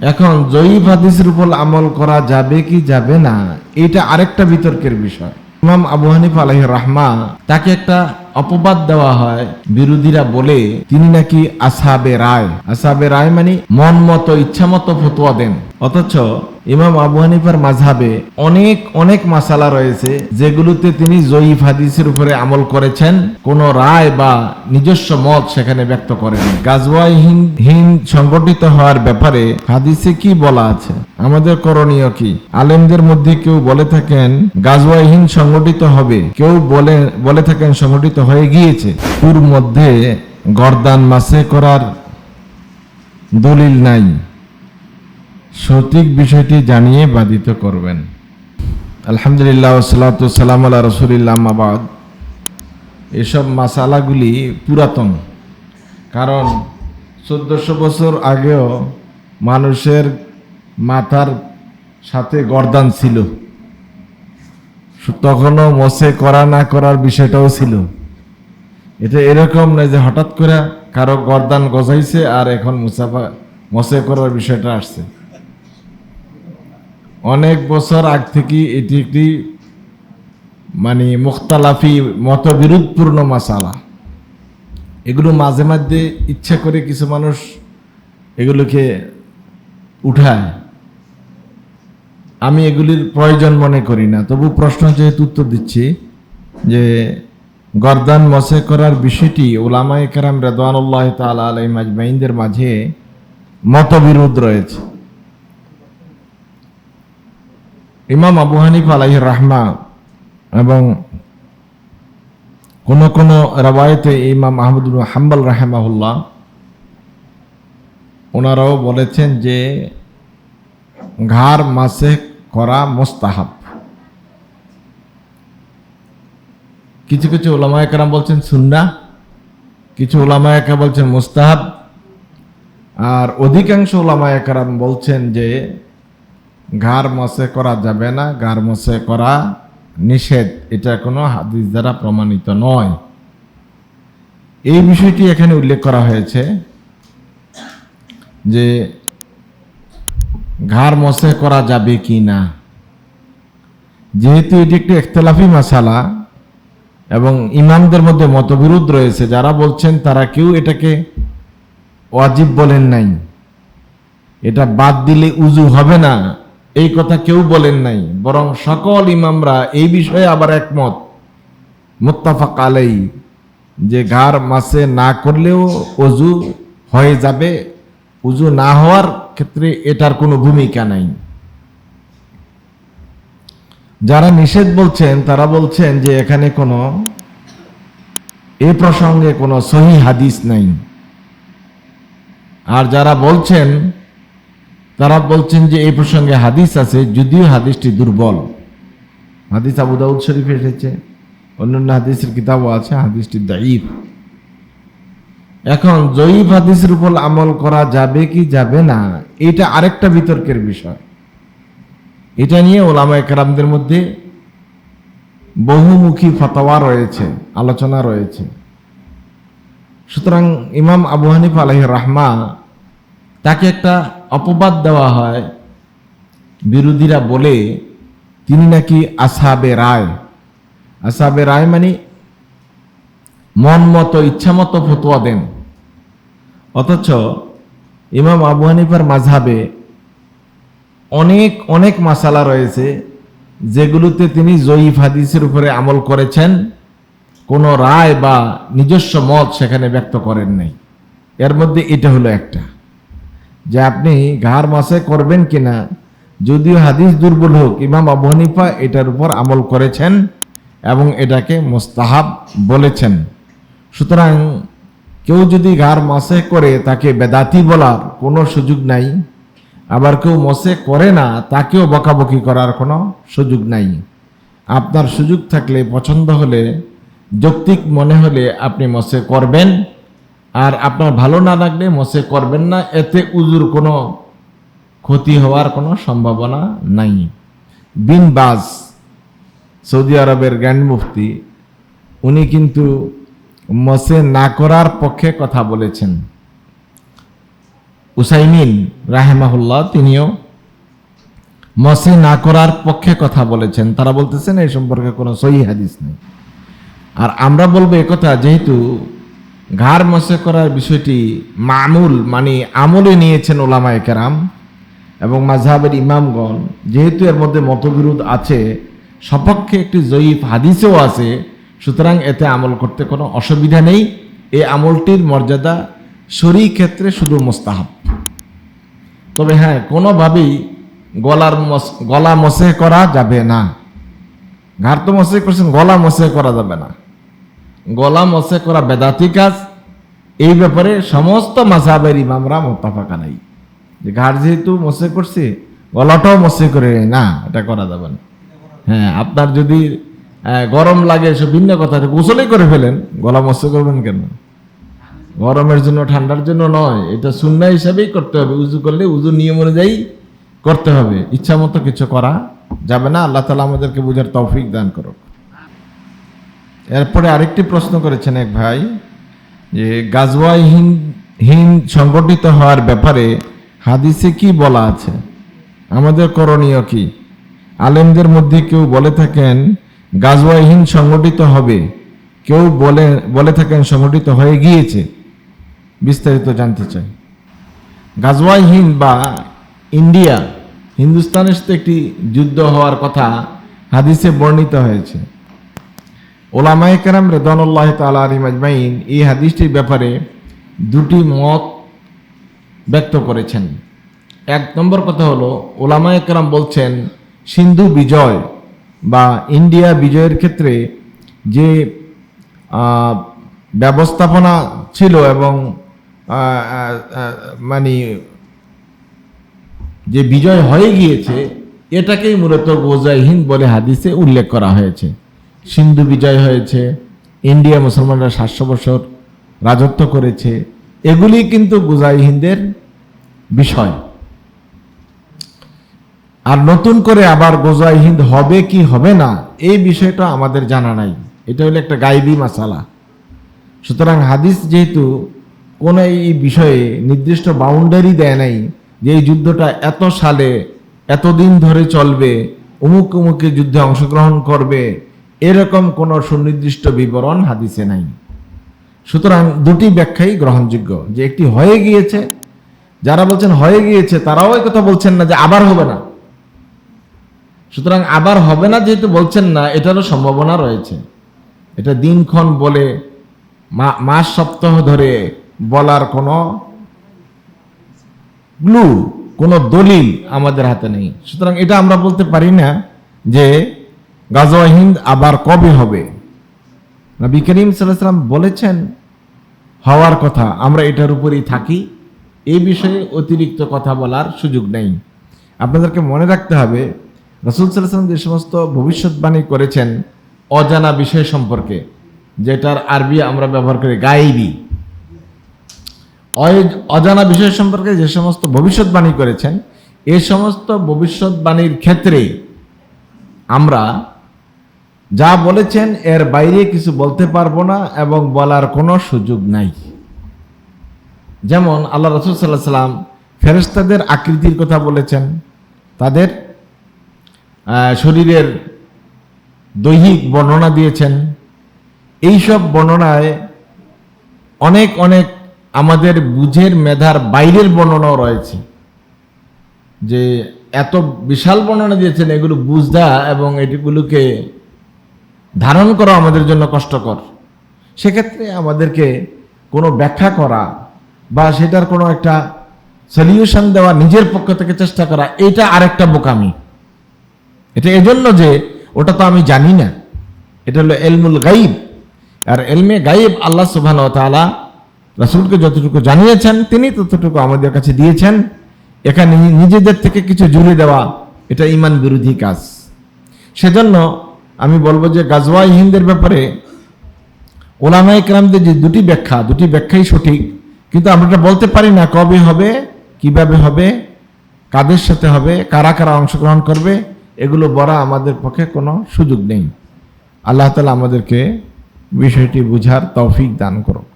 এখন জয়ীফ হাদিসের উপর আমল করা যাবে কি যাবে না এটা আরেকটা বিতর্কের বিষয়। ইমাম আবু হানিফ আলহ রাহমা তাকে একটা অপবাদ দেওয়া হয়, বিরোধীরা বলে, তিনি নাকি আসাবে রায়। আসাবে রায় মানে মন মতো, ইচ্ছা মতো ফতোয়া দেন। অথচ ইমাম আবু হানিফার মাঝহাবে অনেক অনেক মাসালা রয়েছে যেগুলোতে তিনি জয়ীফ হাদিসের উপরে আমল করেছেন। কোন রায় বা নিজস্ব মত সেখানে ব্যক্ত করেন গাজওয়াই হিন্দ সংগঠিত হওয়ার ব্যাপারে হাদিসে কি বলা আছে? আমাদের করণীয় কি? আলেমদের মধ্যে কেউ বলে থাকেন গাজওয়াই সংগঠিত হবে। কেউ বলে বলে থাকেন সংগঠিত হয়ে গিয়েছে। পুর মধ্যে গরদান মাসে করার দলিল নাই। সঠিক বিষয়টি জানিয়ে বাধিত করবেন। আলহামদুলিল্লাহ সালাম আল্লাহ রসুলিল্লাহ আবাদ এসব মাসালাগুলি পুরাতন, কারণ চোদ্দশো বছর আগেও মানুষের মাথার সাথে গরদান ছিল। তখনও মসে করা না করার বিষয়টাও ছিল। এটা এরকম নয় যে হঠাৎ করে কারও গরদান গজাইছে আর এখন মুসাফা মসে করার বিষয়টা আসছে। অনেক বছর আগ থেকে এটি একটি মানে মুখতালাফি মতবিরোধপূর্ণ মাসালা। এগুলো মাঝে মাঝে ইচ্ছা করে কিছু মানুষ এগুলোকে উঠায়। আমি এগুলির প্রয়োজন মনে করি না। তবু প্রশ্ন যেহেতু উত্তর দিচ্ছি, যে গরদান মসে করার বিষয়টি ওলামায় কারাম রেদানুল্লাহ তালা আলাই মাজমাইনদের মাঝে মতবিরোধ রয়েছে। ইমাম আবু হানিফ আলাইহ রাহমা এবং কোন কোন রবায়তে ইমাম আহমদ হাম্বল রাহেমাহুল্লাহ ওনারাও বলেছেন যে ঘাড় মাসে করা মোস্তাহাব কিছু কিছু ওলামায় কারাম বলছেন সুন্না কিছু ওলামায় কারাম বলছেন মোস্তাহাব আর অধিকাংশ ওলামায় কারাম বলছেন যে ঘাড় মশে করা যাবে না ঘাড় মশে করা নিষেধ। এটা কোনো হাদিস দ্বারা প্রমাণিত নয়। এই বিষয়টি এখানে উল্লেখ করা হয়েছে যে ঘাড় মশে করা যাবে কি না। যেহেতু এটি একটি একতলাফি মশালা এবং ইমামদের মধ্যে মতবিরোধ রয়েছে, যারা বলছেন তারা কেউ এটাকে ওয়াজিব বলেন নাই। এটা বাদ দিলে উজু হবে না। এই কথা কেউ বলেন নাই, বরং সকল ইমামরা এই বিষয়ে আবার একমত। মুত্তাফাক আলাই যে ঘাড় মাসে না করলেও অজু হয়ে যাবে উজু না হওয়ার ক্ষেত্রে এটার কোনো ভূমিকা নাই। যারা নিষেধ বলছেন, তারা বলছেন যে এখানে কোনো, এ প্রসঙ্গে কোনো সহি হাদিস নাই। আর যারা বলছেন তারা বলছেন যে এই প্রসঙ্গে হাদিস আছে, যদিও হাদিসটি দুর্বল। হাদিস আবু দাউদ শরীফে এসেছে, অন্যান্য হাদিসের কিতাবও আছে, হাদিসটি দাইফ এখন জয়ীফ হাদিসের উপর আমল করা যাবে কি যাবে না, এটা আরেকটা বিতর্কের বিষয়। এটা নিয়ে ওলামা একরামদের মধ্যে বহুমুখী ফতোয়া রয়েছে, আলোচনা রয়েছে। সুতরাং ইমাম আবু হানিফ আলহ রাহমা তাকে একটা অপবাদ দেওয়া হয়। বিরোধীরা বলে, তিনি নাকি আসাবে রায়। আসাবে রায় মানে মন মতো, ইচ্ছা মতো ফতোয়া দেন। অথচ ইমাম আবু হানিফার মাঝহাবে অনেক অনেক মাসালা রয়েছে, যেগুলোতে তিনি জয়ীফ হাদিসের উপরে আমল করেছেন। কোনো রায় বা নিজস্ব মত সেখানে ব্যক্ত করেন নাই। এর মধ্যে এটা হলো একটা। যে আপনি ঘাড় মাসে করবেন কিনা, যদিও হাদিস দুর্বল হোক, ইমাম আবু হানিফা এটার উপর আমল করেছেন এবং এটাকে মোস্তাহাব বলেছেন। সুতরাং কেউ যদি ঘাড় মাসে করে তাকে বেদাতি বলার কোনো সুযোগ নাই, আবার কেউ মসে করে না তাকেও বকাবকি করার কোনো সুযোগ নাই। আপনার সুযোগ থাকলে পছন্দ হলে, যৌক্তিক মনে হলে আপনি মসে করবেন। আর আপনার ভালো না লাগলে মসে করবেন না, এতে উজুর কোনো ক্ষতি হওয়ার কোনো সম্ভাবনা নাই। বিন বাজ, সৌদি আরবের গ্র্যান্ড মুফতি, উনি কিন্তু মসে না করার পক্ষে কথা বলেছেন। উসাইমিন রাহেমাহুল্লাহ তিনিও মসে না করার পক্ষে কথা বলেছেন। তারা বলতেছেন এই সম্পর্কে কোনো সহি হাদিস নেই। আর আমরা বলব একথা, যেহেতু ঘাড় মসে করার বিষয়টি মামুল মানে আমলে নিয়েছেন ওলামায়ে কেরাম এবং মাঝহাবের ইমামগণ। যেহেতু এর মধ্যে মতবিরোধ আছে, সপক্ষে একটি জয়ীফ হাদিসেও আছে, সুতরাং এতে আমল করতে কোনো অসুবিধা নেই। এই আমলটির মর্যাদা শরী ক্ষেত্রে শুধু মোস্তাহাব। তবে হ্যাঁ কোনোভাবেই গলার গলা মসে করা যাবে না। ঘাড় তো মসে করছেন, গলা মসে করা যাবে না। গলা মসে করা বেদাতি কাজ, এই ব্যাপারে সমস্ত মাসাবের ইমামরা মোত্তাফাকা নাই যে ঘাড় যেহেতু মসে করছে, গলাটাও মসে করে না, এটা করা যাবে না। হ্যাঁ আপনার যদি গরম লাগে সে ভিন্ন কথা গোসলেই করে ফেলেন। গলা মসে করবেন কেন? গরমের জন্য, ঠান্ডার জন্য নয়। এটা সুন্না হিসাবেই করতে হবে। উজু করলে উজু নিয়ম অনুযায়ী করতে হবে। ইচ্ছা মতো কিছু করা যাবে না। আল্লাহ তালা আমাদেরকে বুঝার তৌফিক দান করুক। এরপরে আরেকটি প্রশ্ন করেছেন এক ভাই যে গাজওয়াই হিন্দ সংগঠিত হওয়ার ব্যাপারে হাদিসে কি বলা আছে? আমাদের করণীয় কি? আলেমদের মধ্যে কেউ বলে থাকেন, গাজওয়াই হিন্দ সংগঠিত হবে। কেউ বলে বলে থাকেন সংগঠিত হয়ে গিয়েছে। বিস্তারিত জানতে চাই। গাজওয়াই হিন্দ বা ইন্ডিয়া, হিন্দুস্তানের সাথে একটি যুদ্ধ হওয়ার কথা হাদিসে বর্ণিত হয়েছে। ওলামায়ে কেরাম রেদানুল্লাহ তালা আলী মাজমাইন এই হাদিসটির ব্যাপারে দুটি মত ব্যক্ত করেছেন। এক নম্বর কথা হলো, ওলামায়ে কেরাম বলছেন, সিন্ধু বিজয় বা ইন্ডিয়া বিজয়ের ক্ষেত্রে যে ব্যবস্থাপনা ছিল এবং মানে যে বিজয় হয়ে গিয়েছে, এটাকেই মূলত গোজাই হিন্দ বলে হাদিসে উল্লেখ করা হয়েছে। সিন্ধু বিজয় হয়েছে, ইন্ডিয়া মুসলমানরা সাতশো বছর রাজত্ব করেছে, এগুলি কিন্তু গোজাই হিন্দের বিষয়। আর নতুন করে আবার গোজাই হিন্দ হবে কি হবে না, এই বিষয়টা আমাদের জানা নাই। এটা হলো একটা গাইবি মাসালা। সুতরাং হাদিস যেহেতু কোনো এই বিষয়ে নির্দিষ্ট বাউন্ডারি দেয় নাই যে এই যুদ্ধটা এত সালে, এতদিন ধরে চলবে অমুক অমুকে যুদ্ধে অংশগ্রহণ করবে এরকম কোনো সুনির্দিষ্ট বিবরণ হাদিসে নাই। সুতরাং দুটি ব্যাখ্যাই গ্রহণযোগ্য, যে একটি হয়ে গিয়েছে, যারা বলছেন হয়ে গিয়েছে, তারাও এই কথা বলছেন না যে আবার হবে না। সুতরাং আবার হবে না যেহেতু বলছেন না, এটারও সম্ভাবনা রয়েছে। এটা দিনক্ষণ বলে মাস, সপ্তাহ ধরে বলার কোনো গ্লু কোনো দলিল আমাদের হাতে নেই। সুতরাং এটা আমরা বলতে পারি না যে গাজওয়া হিন্দ আবার কবে হবে? নবী করিম সাল্লাম বলেছেন, হওয়ার কথা, আমরা এটার উপরেই থাকি। এই বিষয়ে অতিরিক্ত কথা বলার সুযোগ নেই। আপনাদেরকে মনে রাখতে হবে, রসুল সাল্লাম যে সমস্ত ভবিষ্যৎবাণী করেছেন, অজানা বিষয় সম্পর্কে, যেটার আরবি আমরা ব্যবহার করি গাইবি। অজানা বিষয় সম্পর্কে যে সমস্ত ভবিষ্যৎবাণী করেছেন এই সমস্ত ভবিষ্যৎবাণীর ক্ষেত্রে আমরা যা বলেছেন, এর বাইরে কিছু বলতে পারব না এবং বলার কোনো সুযোগ নাই। যেমন আল্লাহ রসুল সাল্লাহ সাল্লাম ফেরেস্তাদের আকৃতির কথা বলেছেন, তাদের শরীরের দৈহিক বর্ণনা দিয়েছেন। এইসব বর্ণনায় অনেক অনেক আমাদের বুঝের মেধার বাইরের বর্ণনাও রয়েছে। যে এত বিশাল বর্ণনা দিয়েছেন, এগুলো বুঝদা এবং এটিগুলোকে ধারণ করা আমাদের জন্য কষ্টকর। সেক্ষেত্রে আমাদেরকে কোনো ব্যাখ্যা করা বা সেটার কোনো একটা সলিউশন দেওয়া নিজের পক্ষ থেকে চেষ্টা করা, এটা আরেকটা বোকামি। এটা এজন্য যে ওটা তো আমি জানি না। এটা হলো এলমুল গাইব। আর এলমে গাইব আল্লাহ সুবহান ও তাআলা রাসূলকে যতটুকু জানিয়েছেন, তিনি ততটুকু আমাদের কাছে দিয়েছেন। এখানে নিজেদের থেকে কিছু জুড়ে দেওয়া, এটা ইমান বিরোধী কাজ। সেজন্য আমি বলব যে গাজওয়াই হিন্দের ব্যাপারে ওলামা ইকরামদের যে দুটি ব্যাখ্যা, দুটি ব্যাখ্যাই সঠিক, কিন্তু আমরা বলতে পারি না কবে হবে, কীভাবে হবে, কাদের সাথে হবে, কারা কারা অংশগ্রহণ করবে, এগুলো বলা আমাদের পক্ষে কোনো সুযোগ নেই। আল্লাহ তালা আমাদেরকে বিষয়টি বুঝার তৌফিক দান করুক।